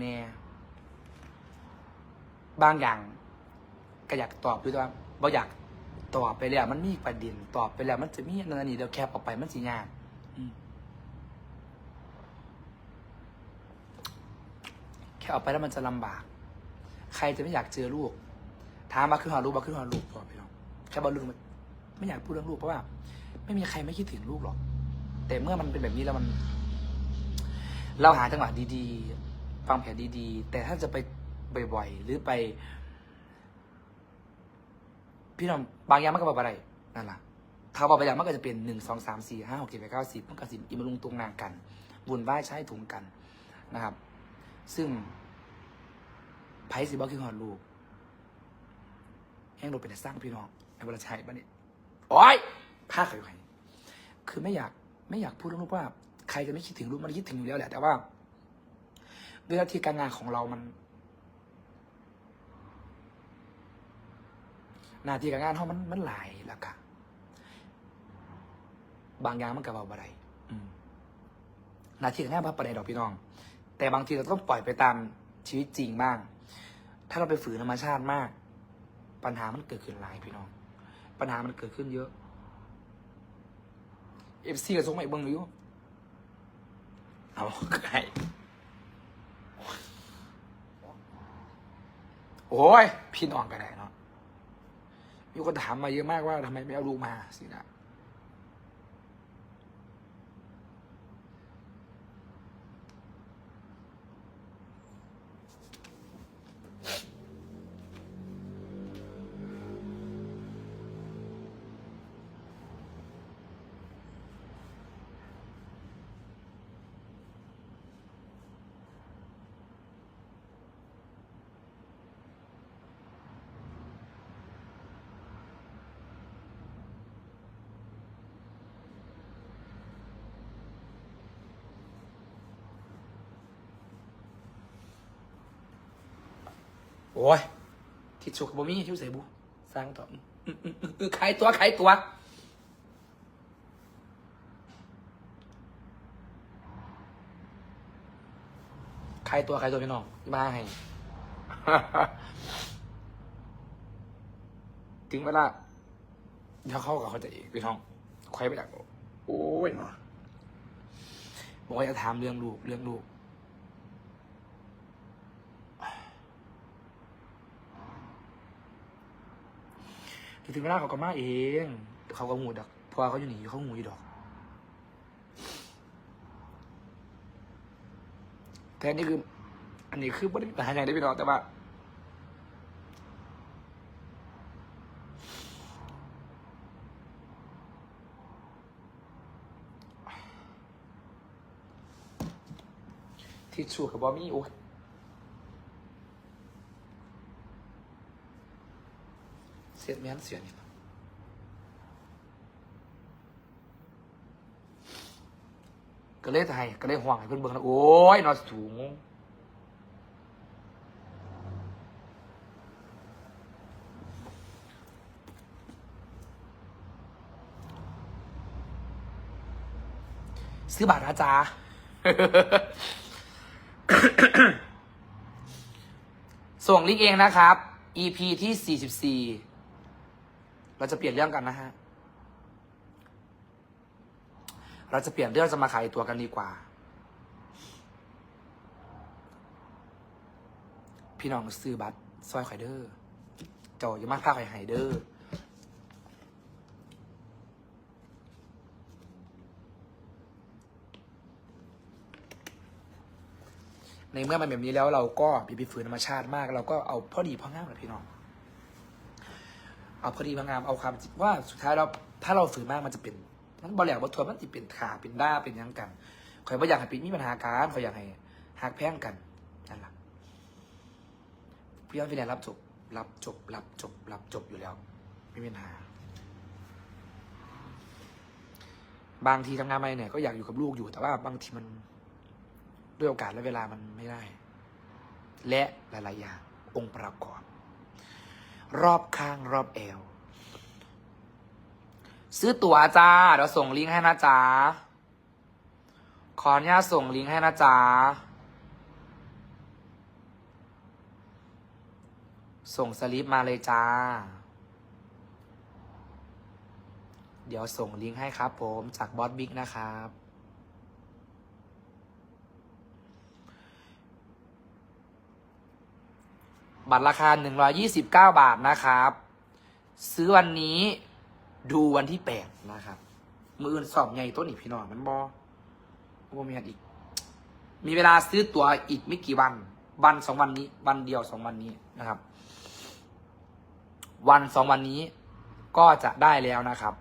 แน่บางอย่างก็อยากตอบด้วยแต่ว่าบ่อยากตอบไปแล้วมันมีประเด็นตอบไปแล้ว มันจะมีอันนั้นอันนี้เดี๋ยวแคบออกไปมันสิยากอืมแค่ออกไปแล้วมันจะลำบาก ใครจะไม่อยากเจอลูก ถามมาคือหาลูกมาคือหาลูกพอพี่น้องแค่บอกลูกมันไม่อยากพูดเรื่องลูกเพราะว่า ไม่มีใครไม่คิดถึงลูกหรอก แต่เมื่อมันเป็นแบบนี้แล้วมัน เราหาจังหวะดีๆ ฟังแผนดีๆ แต่ถ้าจะไปบ่อยๆ หรือไป พี่น้องบางอย่างมันก็บอกอะไรนั่นแหละถ้าบอกไปอย่างมันก็จะเป็นหนึ่งสองสามสี่ห้าหกเจ็ดแปดเก้าสิบมันก็สิบอิมลุงตรงนางกันบุญบ้ายใช้ถุงกันนะครับ ซึ่งไพ่สิบอกคือหอดลูกแห้งลูกเป็นสร้างพี่น้องไอ้บรชัยบ้านนี้โอ้ยผ้าใครใครคือไม่อยากไม่อยากพูดเรื่องลูกว่า ใครจะไม่คิดถึงลูกมันคิดถึงอยู่แล้วแหละแต่ว่า เวลาที่การงานของเรามัน หน้าที่การงานเขามันมันหลายแล้วกะบางอย่างมันกับเบาบ่ได้อืมหน้าที่การงานพับประเดดอกพี่น้อง แต่บางทีเราต้องปล่อยไปตามชีวิตจริงบ้าง ถ้าเราไปฝืนธรรมชาติมาก ปัญหามันเกิดขึ้นหลายพี่น้อง ปัญหามันเกิดขึ้นเยอะเอฟซีกับทรงใหม่เบิ้งอยู่เอาไก่ โอ้ย พี่น้องกันไหนเนาะมีคนถามมาเยอะมากว่าทำไมไม่เอาลูกมาสินะ โอ้ยทิชชูกับบ่มีทิชใส่บุสร้างต่อขายตัวขายตัวขายตัวขายตัวพี่น้องมาให้ถึงเวลาเดี๋ยวเข้ากับเขาจะเองพี่น้องใครไปดักโอ้ยนาะบอกว่าจะถามเรื่องลูกเรื่องลูก ถึงเวลาเขาก็มาเอง เขาก็หูดอกเพราะว่าเขาอยู่หนีเขาหูอยู่ดอก แต่นนี้คือ อันนี้คือไม่ได้ปัญหาอย่างได้พี่น้องแต่ว่าทิชชูกับบอมี่โอ้ เสียดแมนเสียนี่ก็เลยไทยก็เลยห่วงให้เพื่อนเบิ่งนะโอ้ยนอนสูงซื้อบัตรนะจ๊ะส่งลิงก์เองนะครับ EP ที่ 44 เราจะเปลี่ยนเรื่องกันนะฮะ เราจะเปลี่ยนเรื่องจะมาขายตัวกันดีกว่า พี่น้องซื้อบัตรซอยไข่เดอร์เจ้าอย่ามาพาไข่ไฮเดอร์ในเมื่อมันแบบนี้แล้วเราก็ไปไปฝืนธรรมชาติมาก เราก็เอาพอดีพองามแหละพี่น้อง เอาพอดีพองามเอาความจริงว่าสุดท้ายเราถ้าเราฝืนมากมันจะเป็นมันบอลแหลกบอทัวร์มันจะเป็นขาเป็นด้าเป็นยังกันคอยว่าอยากให้ปีมีปัญหาการคอยอยากให้หักแพงกันนั่นแหละพี่ยอนพี่แนนรับจบรับจบรับจบรับจบอยู่แล้วไม่มีปัญหา บางทีทำงานมาเนี่ยก็อยากอยู่กับลูกอยู่แต่ว่าบางทีมันด้วยโอกาสและเวลามันไม่ได้ และหลายๆอย่างองค์ประกอบ รอบข้างรอบเอว ซื้อตั๋วจ้าเดี๋ยวส่งลิงก์ให้นะจ้าขออนุญาตส่งลิงก์ให้นะจ้าส่งสลิปมาเลยจ้า เดี๋ยวส่งลิงก์ให้ครับผมจากบอสบิ๊กนะครับ บัตรราคา 129 บาทนะครับ ซื้อวันนี้ดูวันที่ 8 นะครับ มืออื่นสอบใหญ่ต้นอีกพี่น้องมันบอว่ามีอันอีก มีเวลาซื้อตั๋วอีกไม่กี่วัน วันสองวันนี้ วันเดียวสองวันนี้นะครับ วันสองวันนี้ก็จะได้แล้วนะครับ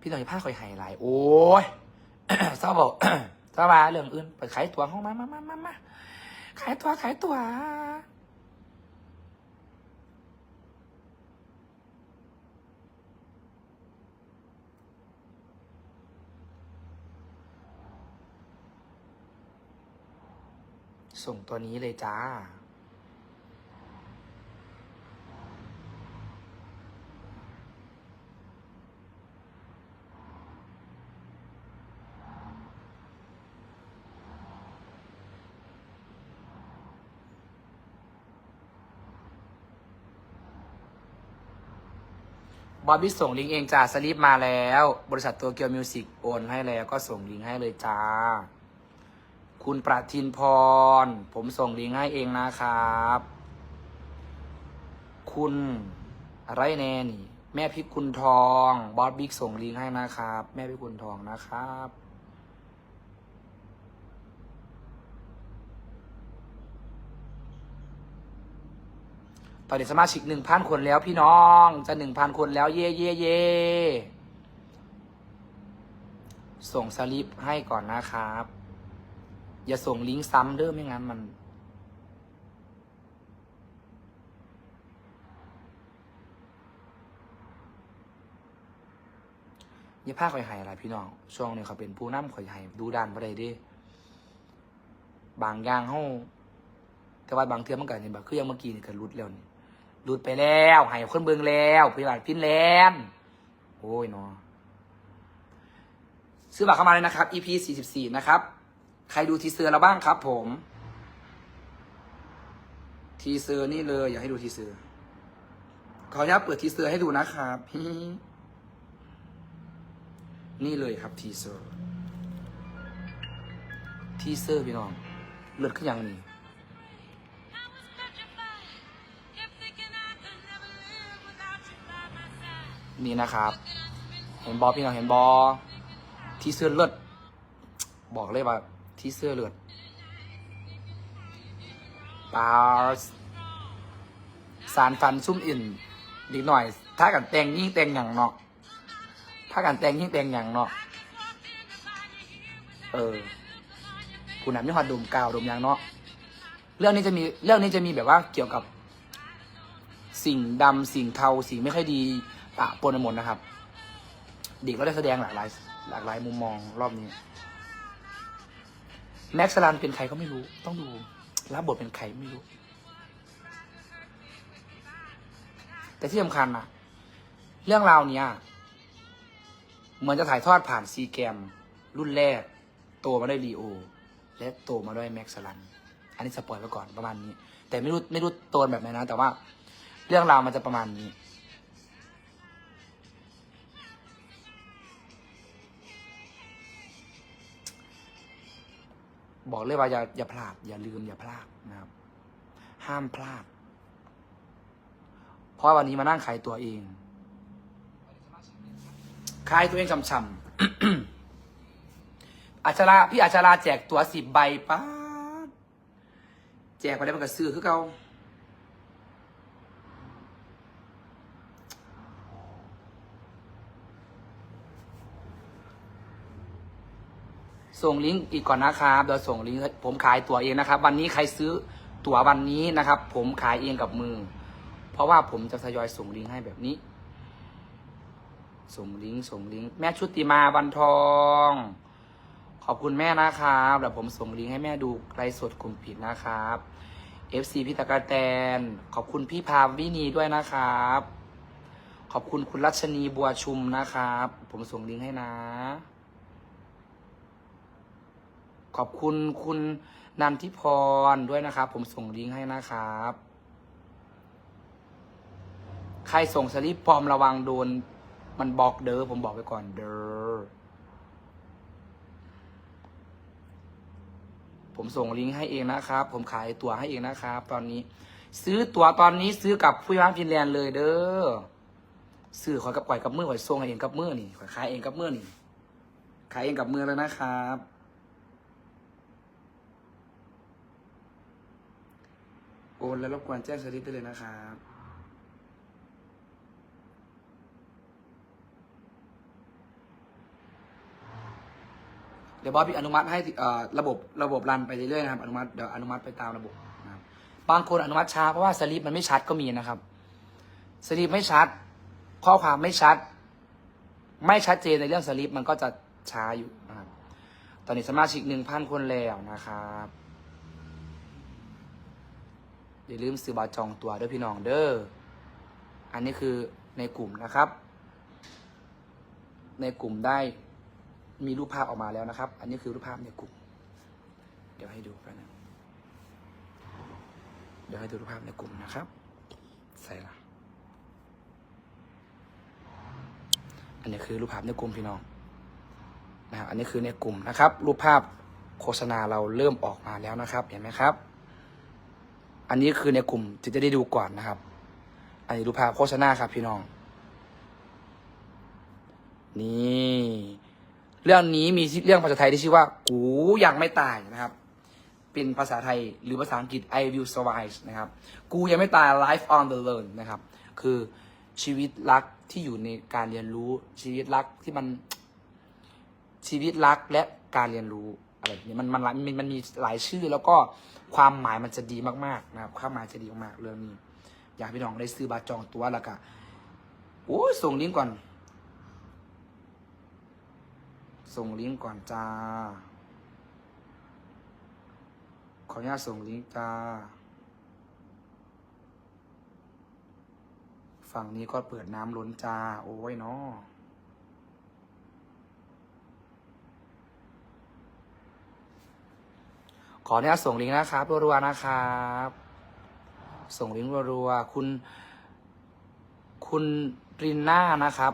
พี่ต่อยผ้าคอยไฮไลท์โอ้ยเศร้าบอกเศร้ามาเรื่องอื่นไปขายตั๋วห้องมามามามามา ขายตัวขายตัวส่งตัวนี้เลยจ้า บอบบี้ส่งลิงก์เองจ้าสลิปมาแล้ว บริษัทตัวเกียวมิวสิกโอนให้แล้วก็ส่งลิงก์ให้เลยจ้า คุณประทินพร ผมส่งลิงก์ให้เองนะครับ คุณอะไรแน่นี่ แม่พิกุลทอง บอสบิ๊กส่งลิงก์ให้นะครับ แม่พิกุลทองนะครับ ตอนนี้สมาชิกหนึ่งพันคนแล้วพี่น้องจะหนึ่งพันคนแล้วเย่เย่เย่ส่งสลิปให้ก่อนนะครับ อย่าส่งลิงก์ซ้ำเด้อไม่งั้นมัน อย่าพาข่อยหายอะไรพี่น้อง ช่วงนี้เขาเป็นผู้นำข่อยหายดูด้านบ่ได้ด้บางอย่างเฮาแต่ว่าบางเทื่อมันก็เห็นแบบคือยังเมื่อกี้นี่ก็รุดแล้วนี่ รุดไปแล้วหายคนเบิงแล้วพยาบาลพินแลนด์โอ้ยเนาะซื้อบัตรเข้ามาเลยนะครับ EP 44 นะครับ ใครดูทีเซอร์เราบ้างครับผม ทีเซอร์นี่เลย อยากให้ดูทีเซอร์ ขออนุญาตเปิดทีเซอร์ให้ดูนะครับนี่เลยครับทีเซอร์ ทีเซอร์พี่น้อง เลือดขึ้นอยังนี่ นี่นะครับ เห็นบอพี่น้องเห็นบอที่เสื้อเลือดบอกเลยว่าที่เสื้อเลือดปาสารฟันซุ่มอินดีหน่อย ถ้ากันแต่งยิ่งแต่งอย่างเนาะถ้ากันแต่งยิ่งแต่งอย่างเนาะเออคุณน่ะมีหอดดมกาวดมยางเนาะเรื่องนี้จะมีเรื่องนี้จะมีแบบว่าเกี่ยวกับ สิ่งดำสิ่งเทาสิ่งไม่ค่อยดี ปะปนไปหมดนะครับ เด็กเราได้แสดงหลากหลาย หลากหลายมุมมองรอบนี้ แม็กซ์ลันเป็นใครก็ไม่รู้ ต้องดูรับบทเป็นใครไม่รู้ แต่ที่สำคัญนะเรื่องราวเนี้ยเหมือนจะถ่ายทอดผ่านซีแกม รุ่นแรก โตมาด้วยลีโอ และโตมาด้วยแม็กซ์ลัน อันนี้สปอยล์ไปก่อนประมาณนี้ แต่ไม่รู้ไม่รู้โตแบบไหนนะ แต่ว่า เรื่องราวมันจะประมาณนี้ บอกเลยว่าอย่าอย่าพลาด อย่าลืมอย่าพลาดนะครับ ห้ามพลาด เพราะวันนี้มานั่งขายตัวเอง ขายตัวเองช่ำๆอาชราพี่อาชราแจกตัวสิบใบป้าแจกไปได้มันก็ซื้อคือเก่า ส่งลิงก์อีกก่อนนะครับเดี๋ยวส่งลิงก์ผมขายตั๋วเองนะครับ วันนี้ใครซื้อตั๋ววันนี้นะครับ ผมขายเองกับมือ เพราะว่าผมจะทยอยส่งลิงก์ให้แบบนี้ ส่งลิงก์ส่งลิงก์แม่ชุติมาวันทอง ขอบคุณแม่นะครับเดี๋ยวผมส่งลิงก์ให้แม่ดูไลฟ์สดกลุ่มปิดนะครับ FC พี่ตะกาแตน ขอบคุณพี่พาวินีด้วยนะครับ ขอบคุณคุณรัชนีบัวชุมนะครับ ผมส่งลิงก์ให้นะ ขอบคุณคุณนันทิพรด้วยนะครับ ผมส่งลิงก์ให้นะครับ ใครส่งสลิปปลอมระวังโดน มันบล็อกเด้อผมบอกไปก่อนเด้อผมส่งลิงก์ให้เองนะครับ ผมขายตั๋วให้เองนะครับ ตอนนี้ ซื้อตั๋วตอนนี้ซื้อกับผู้ย้านฟินแลนด์เลยเด้อซื้อขอยกับก่อยกับมือขอยส่งให้เองกับมือนี่ขอยขายเองกับมือนี่ขายเองกับมือแล้วนะครับ โอนแล้วรบกวนแจ้งสลิปได้เลยนะครับเดี๋ยวบอสพี่อนุมัติให้ระบบระบบรันไปเรื่อยๆนะครับ อนุมัติเดี๋ยวอนุมัติไปตามระบบนะครับบางคนอนุมัติช้าเพราะว่าสลิปมันไม่ชัดก็มีนะครับสลิปไม่ชัด ข้อความไม่ชัด ไม่ชัดเจนในเรื่องสลิปมันก็จะช้าอยู่นะครับตอนนี้สมาชิกหนึ่งพันคนแล้วนะครับ อย่าลืมซื้อบัตรจองตัวด้วยพี่น้องเด้อ อันนี้คือในกลุ่มนะครับ ในกลุ่มได้มีรูปภาพออกมาแล้วนะครับ อันนี้คือรูปภาพในกลุ่ม เดี๋ยวให้ดูกันนะเดี๋ยวให้ดูรูปภาพในกลุ่มนะครับ ใส่ละอันนี้คือรูปภาพในกลุ่มพี่น้องนะครับอันนี้คือในกลุ่มนะครับ รูปภาพโฆษณาเราเริ่มออกมาแล้วนะครับ เห็นไหมครับ อันนี้คือในกลุ่มที่จะได้ดูก่อนนะครับ อันนี้รูภาพโฆษณาครับพี่น้อง นี่ เรื่องนี้มีเรื่องภาษาไทยที่ชื่อว่า กูยังไม่ตายนะครับ เป็นภาษาไทยหรือภาษาอังกฤษ I will survive นะครับ กูยังไม่ตาย life on the learn นะครับ คือชีวิตรักที่อยู่ในการเรียนรู้ ชีวิตรักที่มันชีวิตรักและการเรียนรู้ อะไรแบบนี้มันมันมันมันมีหลายชื่อ แล้วก็ความหมายมันจะดีมากๆนะครับความหมายจะดีมากๆเรื่องนี้ อยากพี่น้องได้ซื้อบัตรจองตัวแล้วก็โอ้ส่งลิงก์ก่อน ส่งลิงก์ก่อนจ้าขออนุญาตส่งลิงก์จ้าฝั่งนี้ก็เปิดน้ำล้นจ้า โอ้ยเนาะ ขออนุญาตส่งลิงก์นะครับรัวๆนะครับ ส่งลิงก์รัวๆคุณ คุณรินน่านะครับ